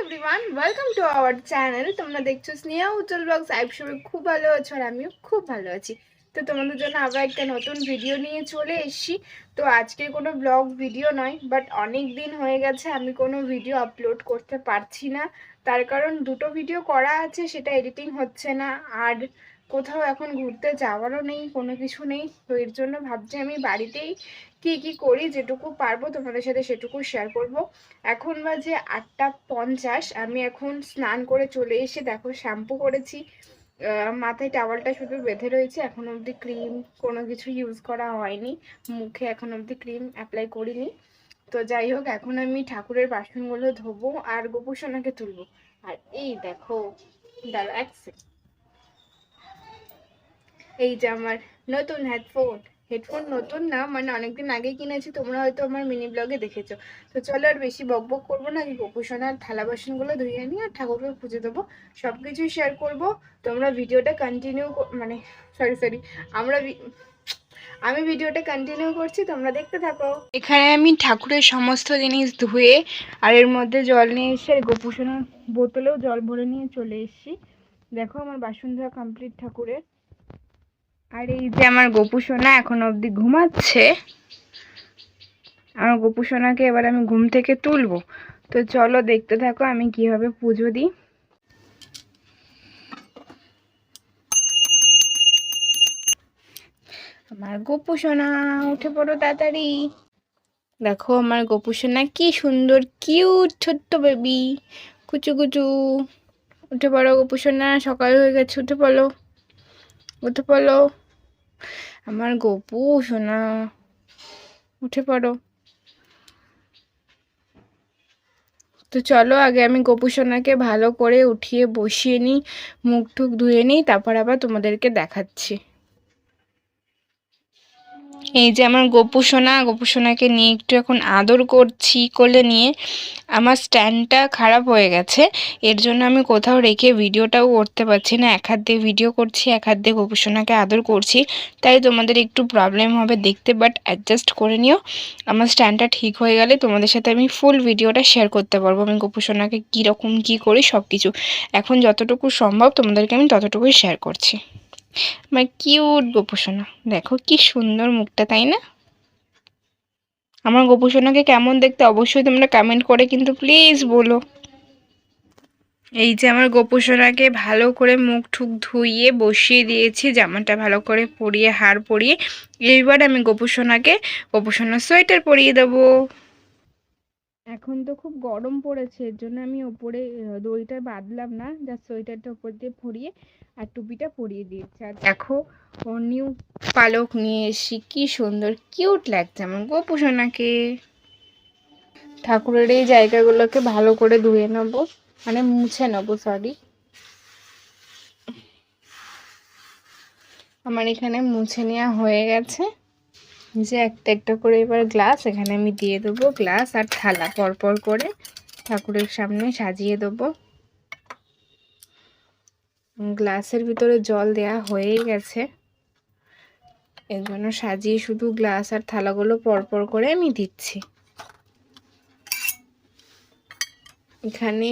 Everyone welcome to our channel তোমরা দেখছ স্নেহা উজ্জ্বল blogs আইব সবাই খুব ভালো আছো আর আমিও খুব ভালো আছি। তো তোমাদের জন্য আবার একটা নতুন ভিডিও নিয়ে চলে এসেছি। তো আজকে কোনো ব্লগ ভিডিও নয় বাট অনেক দিন হয়ে গেছে আমি কোনো ভিডিও আপলোড করতে পারছি না। তার কারণ দুটো ভিডিও করা আছে, সেটা এডিটিং হচ্ছে না। আর কোথাও এখন ঘুরতে যাওয়ারও নেই, কোনো কিছু নেই। তো এর জন্য ভাবছি আমি বাড়িতেই কি কি করি, যেটুকু পারব তোমাদের সাথে সেটুকু শেয়ার করব। এখন বাজে আটটা পঞ্চাশ, আমি এখন স্নান করে চলে এসে দেখো শ্যাম্পু করেছি। মাথায় টাওয়ালটা শুধু বেঁধে রয়েছে, এখন অবধি ক্রিম কোনো কিছু ইউজ করা হয়নি। মুখে এখন অবধি ক্রিম অ্যাপ্লাই করিনি। তো যাই হোক, এখন আমি ঠাকুরের বাসনগুলো ধোবো আর গোপুসোনাকে তুলবো। আর এই দেখো দাঁড়া এক second। এই যে আমার নতুন হেডফোন হেডফোন নতুন না মানে অনেকদিন আগে কিনেছি, তোমরা হয়তো আমার মিনি ব্লগে দেখেছ। তো চলো আর বেশি বক বক করব না কি গোপুসোনার থালা বাসনগুলো ধুয়ে নিয়ে আর ঠাকুরকে পুজো দেবো। সব কিছুই শেয়ার করব। তোমরা ভিডিওটা কন্টিনিউ মানে সরি সরি আমরা আমি ভিডিওটা কন্টিনিউ করছি, তোমরা দেখতে থাকো। এখানে আমি ঠাকুরের সমস্ত জিনিস ধুয়ে আর এর মধ্যে জল নিয়ে এসে আর গোপুসোনার বোতলেও জল ভরে নিয়ে চলে এসেছি। দেখো আমার বাসন ধোয়া কমপ্লিট ঠাকুরের। আর এই যে আমার গোপু সোনা এখন অবধি ঘুমাচ্ছে, আমার গোপু সোনাকে এবার আমি ঘুম থেকে তুলবো। তো চলো দেখতে থাকো আমি কীভাবে পুজো দিই। আমার গোপু সোনা, উঠে পড়ো তাড়াতাড়ি। দেখো আমার গোপু সোনা কি সুন্দর কিউট ছোট্ট বেবি কুচু কুচু। উঠে পড়ো গোপু সোনা, সকাল হয়ে গেছে, উঠে পড়ো। উঠে পড়ো। আমার গপু, সোনা, উঠে পড়ো। তো চলো, আগে আমি গপু, সোনাকে ভালো করে উঠিয়ে বসিয়ে নিই মুখ টুক ধুয়ে নিই, তারপর আবার তোমাদেরকে দেখাচ্ছি। এই যে আমার গপু সোনা, গপু সোনাকে নিয়ে একটু এখন আদর করছি কোলে নিয়ে। আমার স্ট্যান্ডটা খারাপ হয়ে গেছে, এর জন্য আমি কোথাও রেখে ভিডিওটাও করতে পারছি না। এক হাত দিয়ে ভিডিও করছি, এক হাত দিয়ে গপু সোনাকে আদর করছি। তাই তোমাদের একটু প্রবলেম হবে দেখতে বাট অ্যাডজাস্ট করে নিও। আমার স্ট্যান্ডটা ঠিক হয়ে গেলে তোমাদের সাথে আমি ফুল ভিডিওটা শেয়ার করতে পারব। আমি গপু সোনাকে কীরকম কী করি সব কিছু এখন যতটুকু সম্ভব তোমাদেরকে আমি ততটুকুই শেয়ার করছি। আমার কিউট গোপুসোনা। দেখো কি সুন্দর মুখটা, তাই না? আমার গোপুসোনাকে কেমন দেখতে অবশ্যই তোমরা কমেন্ট করে কিন্তু প্লিজ বলো। এই যে আমার গোপুসোনাকে ভালো করে মুখ ঠুক ধুইয়ে বসিয়ে দিয়েছি, জামাটা ভালো করে পরিয়ে, হার পরিয়ে, এইবার আমি গোপুসোনাকে, গোপুসোনার সোয়েটার পরিয়ে দেবো। এখন তো খুব গরম পড়েছে, এর জন্য আমি ওপরে দড়িটা বাঁধলাম না জাস্ট সোয়েটারটা উপর দিয়ে পরিয়ে আর টুপিটা পরিয়ে দিয়েছি। আর দেখো ও নিউ পালক নিয়ে এসি কি সুন্দর কিউট লাগছে আমার গোপু সোনাকে ঠাকুরের এই জায়গাগুলোকে ভালো করে ধুয়ে নেব মানে মুছে নেব সরি আমার এখানে মুছে নেওয়া হয়ে গেছে। যে একটা একটা করে এবার গ্লাস এখানে আমি দিয়ে দেবো গ্লাস আর থালা পরপর করে ঠাকুরের সামনে সাজিয়ে দেবো। গ্লাসের ভিতরে জল দেয়া হয়েই গেছে। এর জন্য সাজিয়ে শুধু গ্লাস আর থালাগুলো পরপর করে আমি দিচ্ছি। এখানে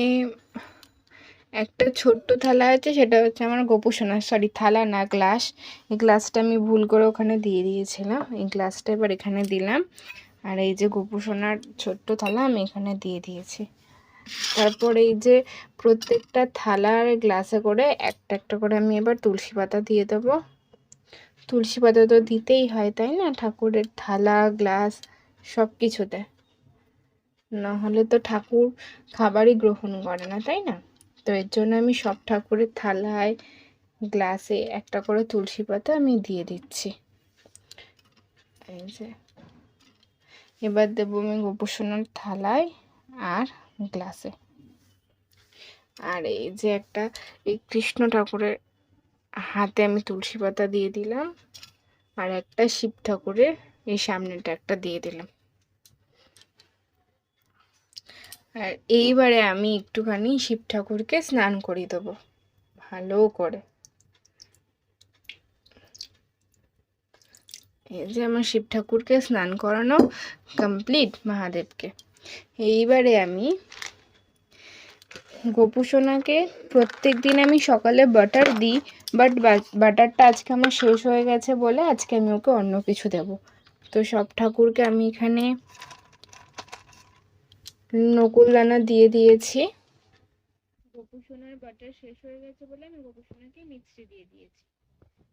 একটা ছোট্ট থালা আছে, সেটা হচ্ছে আমার গোপুসোনা সরি থালা না গ্লাস এই গ্লাসটা আমি ভুল করে ওখানে দিয়ে দিয়েছিলাম, এই গ্লাসটা এবার এখানে দিলাম। আর এই যে গোপুসোনার ছোট্ট থালা আমি এখানে দিয়ে দিয়েছি। তারপর এই যে প্রত্যেকটা থালার গ্লাসে করে একটা একটা করে আমি এবার তুলসী পাতা দিয়ে দেবো। তুলসী পাতা তো দিতেই হয়, তাই না? ঠাকুরের থালা গ্লাস সব কিছুতে না হলে তো ঠাকুর খাবারই গ্রহণ করে না, তাই না? তো এর জন্য আমি সব ঠাকুরের থালায় গ্লাসে একটা করে তুলসী পাতা আমি দিয়ে দিচ্ছি। এই যে। এবার দেবো আমি গোপোষণার থালায় আর গ্লাসে। আর এই যে একটা, এই কৃষ্ণ ঠাকুরের হাতে আমি তুলসী পাতা দিয়ে দিলাম আর একটা শিব ঠাকুরের এই সামনেটা একটা দিয়ে দিলাম। আর এইবারে আমি একটুখানি শিব ঠাকুরকে স্নান করিয়ে দেবো। ভালো করে। এই যে আমার শিব ঠাকুরকে স্নান করানো কমপ্লিট মহাদেবকে। এইবারে আমি গোপুসোনাকে প্রত্যেক দিন আমি সকালে বাটার দিই বাট বাটারটা আজকে আমার শেষ হয়ে গেছে বলে আজকে আমি ওকে অন্য কিছু দেব। তো সব ঠাকুরকে আমি এখানে নকুলদানা দিয়ে দিয়েছি। গোপুসোনার বাটার শেষ হয়ে গেছে বলে আমি গোপুসোনাকে মিক্সি দিয়ে দিয়েছি।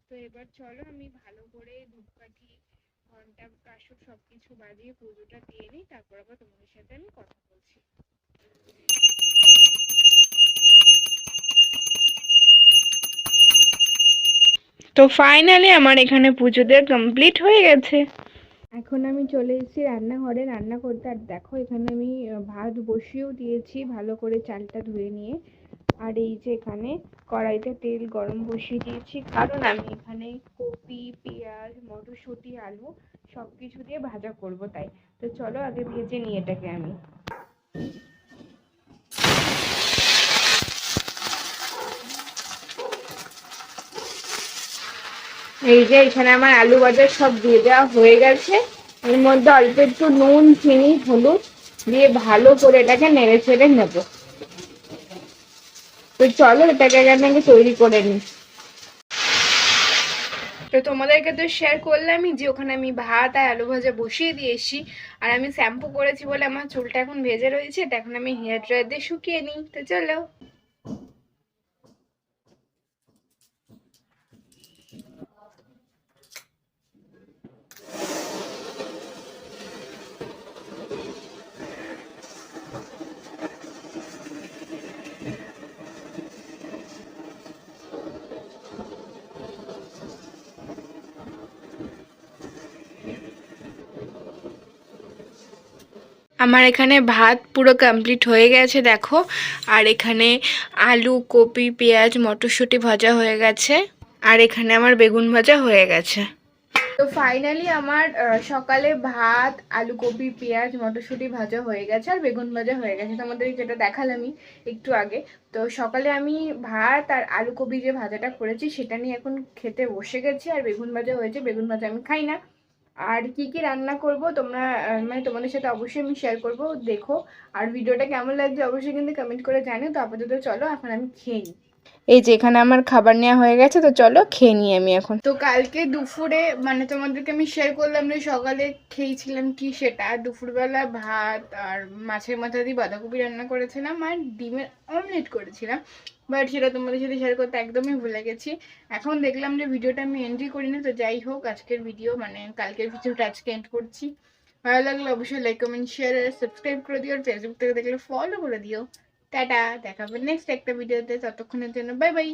তো এবার চলো আমি ভালো করে ধূপকাঠি ঘণ্টা কাসর সব কিছু বাজিয়ে পুজোটা দিয়ে নিই তারপর আবার তোমাদের সাথে আমি কথা বলছি। তো ফাইনালি আমার এখানে পুজো দেওয়া কমপ্লিট হয়ে গেছে। এখন আমি চলে এসেছি রান্নাঘরে। রান্না করতে, আর দেখো এখানে আমি ভাত বসিয়েও দিয়েছি ভালো করে চালটা ধুয়ে নিয়ে। আর এই যে এখানে কড়াইতে তেল গরম বসিয়ে দিয়েছি। কারণ আমি এখানে কপি, পেঁয়াজ, মটরশুঁটি, আলু সব কিছু দিয়ে ভাজা করব তাই। তো চলো আগে ভেজে নিই এটাকে আমি। এই যে এখানে আমার আলু ভাজা সব দিয়ে দেওয়া হয়ে গেছে। এর মধ্যে অল্প একটু নুন, চিনি, হলুদ দিয়ে ভালো করে এটাকে নেড়ে ছেড়ে নেব। তো চলো এটাকে আগে তৈরি করে নিই। তো তোমাদেরকে তো শেয়ার করলামই যে ওখানে আমি ভাত আর আলু ভাজা বসিয়ে দিয়ে এসেছি আর আমি শ্যাম্পু করেছি বলে আমার চুলটা এখন ভেজে রয়েছে, এটা এখন আমি হেয়ার ড্রায়ার দিয়ে শুকিয়ে নিই। তো চলো। আমার এখানে ভাত পুরো কমপ্লিট হয়ে গেছে, দেখো। আর এখানে আলু, কপি, পেঁয়াজ, মটরশুঁটি ভাজা হয়ে গেছে। আর এখানে আমার বেগুন ভাজা হয়ে গেছে। তো ফাইনালি আমার সকালে ভাত, আলু, কপি, পেঁয়াজ, মটরশুঁটি ভাজা হয়ে গেছে আর বেগুন ভাজা হয়ে গেছে। তোমাদের যেটা দেখালামই একটু আগে। তো সকালে আমি ভাত আর আলু, কপি যে ভাজাটা করেছি, সেটা নিয়ে এখন খেতে বসে গেছি আর বেগুন ভাজা হয়েছে। বেগুন ভাজা আমি খাই না। আর কি কি রান্না করব তোমরা মানে তোমাদের সাথে অবশ্যই আমি শেয়ার করব, দেখো। আর ভিডিওটা কেমন লাগছে অবশ্যই কিন্তু কমেন্ট করে জানিও। তো আপাতত চলো, এখন আমি খেয়ে নিই এই যে এখানে আমার খাবার নেওয়া হয়ে গেছে, তো চলো খেয়ে নিই আমি এখন। তো কালকে দুপুরে মানে তোমাদেরকে আমি শেয়ার করলাম যে সকালে খেয়েছিলাম কি সেটা। দুপুরবেলা ভাত আর মাছের মাথা দিয়ে বাঁধাকপি রান্না করেছিলাম আর ডিমের অমলেট করেছিলাম। বাট সেটা তোমাদের সাথে শেয়ার করতে একদমই ভুলে গেছি। এখন দেখলাম যে ভিডিওটা আমি এন্ট্রি করিনি, তো যাই হোক, আজকের ভিডিও মানে কালকের ভিডিওটা আজকে এন্ড করছি। ভালো লাগলে অবশ্যই লাইক কমেন্ট শেয়ার সাবস্ক্রাইব করে দিও। আর ফেসবুক থেকে দেখলে ফলো করে দিও। টাটা দেখাবে নেক্সট একটা ভিডিওতে ততক্ষণের জন্য বাই বাই